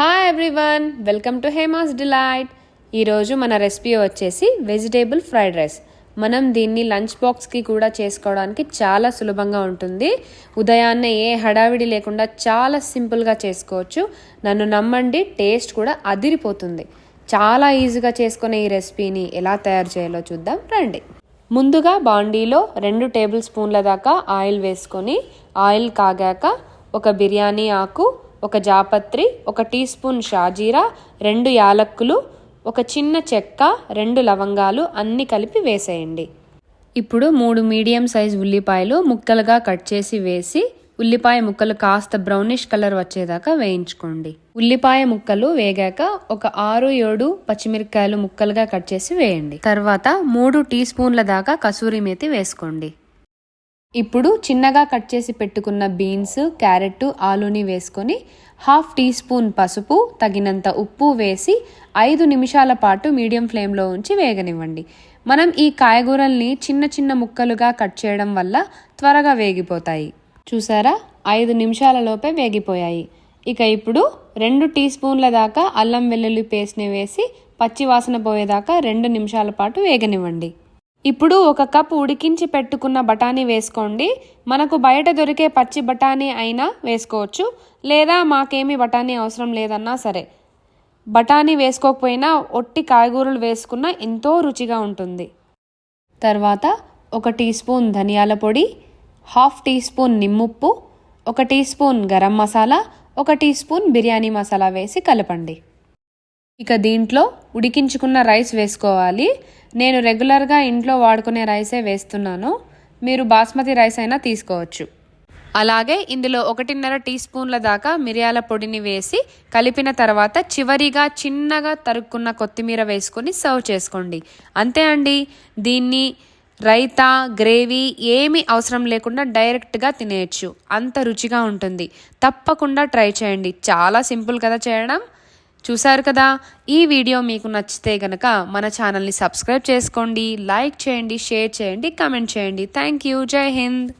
Hi everyone welcome to Hema's delight ఈరోజు మన recipe వచ్చేసి వెజిటేబుల్ ఫ్రైడ్ రైస్ మనం దీన్ని లంచ్ బాక్స్కి కూడా చేసుకోవడానికి చాలా సులభంగా ఉంటుంది. ఉదయాన్నే ఏ హడావిడి లేకుండా చాలా సింపుల్గా చేసుకోవచ్చు. నన్ను నమ్మండి టేస్ట్ కూడా అదిరిపోతుంది. చాలా ఈజీగా చేసుకునే ఈ రెసిపీని ఎలా తయారు చేయాలో చూద్దాం. రండి. ముందుగా బాండీలో రెండు టేబుల్ స్పూన్ల దాకా ఆయిల్ వేసుకొని ఆయిల్ కాగాక ఒక బిర్యానీ ఆకు ఒక జాపత్రి ఒక టీ స్పూన్ షాజీరా రెండు యాలక్కులు ఒక చిన్న చెక్క రెండు లవంగాలు అన్నీ కలిపి వేసేయండి. ఇప్పుడు మూడు మీడియం సైజ్ ఉల్లిపాయలు ముక్కలుగా కట్ చేసి వేసి ఉల్లిపాయ ముక్కలు కాస్త బ్రౌనిష్ కలర్ వచ్చేదాకా వేయించుకోండి. ఉల్లిపాయ ముక్కలు వేగాక ఒక ఆరు ఏడు పచ్చిమిరపకాయలు ముక్కలుగా కట్ చేసి వేయండి. తర్వాత మూడు టీ స్పూన్ల దాకా కసూరి మేతి వేసుకోండి. ఇప్పుడు చిన్నగా కట్ చేసి పెట్టుకున్న బీన్స్ క్యారెట్ ఆలూని వేసుకొని హాఫ్ టీ స్పూన్ పసుపు తగినంత ఉప్పు వేసి ఐదు నిమిషాల పాటు మీడియం ఫ్లేమ్లో ఉంచి వేగనివ్వండి. మనం ఈ కాయగూరల్ని చిన్న చిన్న ముక్కలుగా కట్ చేయడం వల్ల త్వరగా వేగిపోతాయి. చూసారా? ఐదు నిమిషాలలోపే వేగిపోయాయి. ఇక ఇప్పుడు రెండు టీ స్పూన్ల దాకా అల్లం వెల్లుల్లి పేస్ట్ని వేసి పచ్చి వాసన పోయేదాకా రెండు నిమిషాల పాటు వేగనివ్వండి. ఇప్పుడు ఒక కప్ ఉడికించి పెట్టుకున్న బఠానీ వేసుకోండి. మనకు బయట దొరికే పచ్చి బఠానీ అయినా వేసుకోవచ్చు. లేదా మాకేమీ బఠానీ అవసరం లేదన్నా సరే. బఠానీ వేసుకోకపోయినా ఒట్టి కాయగూరలు వేసుకున్న ఎంతో రుచిగా ఉంటుంది. తర్వాత ఒక టీ స్పూన్ ధనియాల పొడి హాఫ్ టీ స్పూన్ నిమ్ముప్పు ఒక టీ స్పూన్ గరం మసాలా ఒక టీ స్పూన్ బిర్యానీ మసాలా వేసి కలపండి. ఇక దీంట్లో ఉడికించుకున్న రైస్ వేసుకోవాలి. నేను రెగ్యులర్గా ఇంట్లో వాడుకునే రైసే వేస్తున్నాను. మీరు బాస్మతి రైస్ అయినా తీసుకోవచ్చు. అలాగే ఇందులో ఒకటిన్నర టీ స్పూన్ల దాకా మిరియాల పొడిని వేసి కలిపిన తర్వాత చివరిగా చిన్నగా తరుక్కున్న కొత్తిమీర వేసుకొని సర్వ్ చేసుకోండి. అంతే అండి. దీన్ని రైతా గ్రేవీ ఏమీ అవసరం లేకుండా డైరెక్ట్గా తినేయచ్చు. అంత రుచిగా ఉంటుంది. తప్పకుండా ట్రై చేయండి. చాలా సింపుల్ కదా చేయడం. చూశారు కదా? ఈ వీడియో మీకు నచ్చితే గనక మన ఛానల్ని సబ్స్క్రైబ్ చేసుకోండి లైక్ చేయండి షేర్ చేయండి కమెంట్ చేయండి. Thank you. జై హింద్.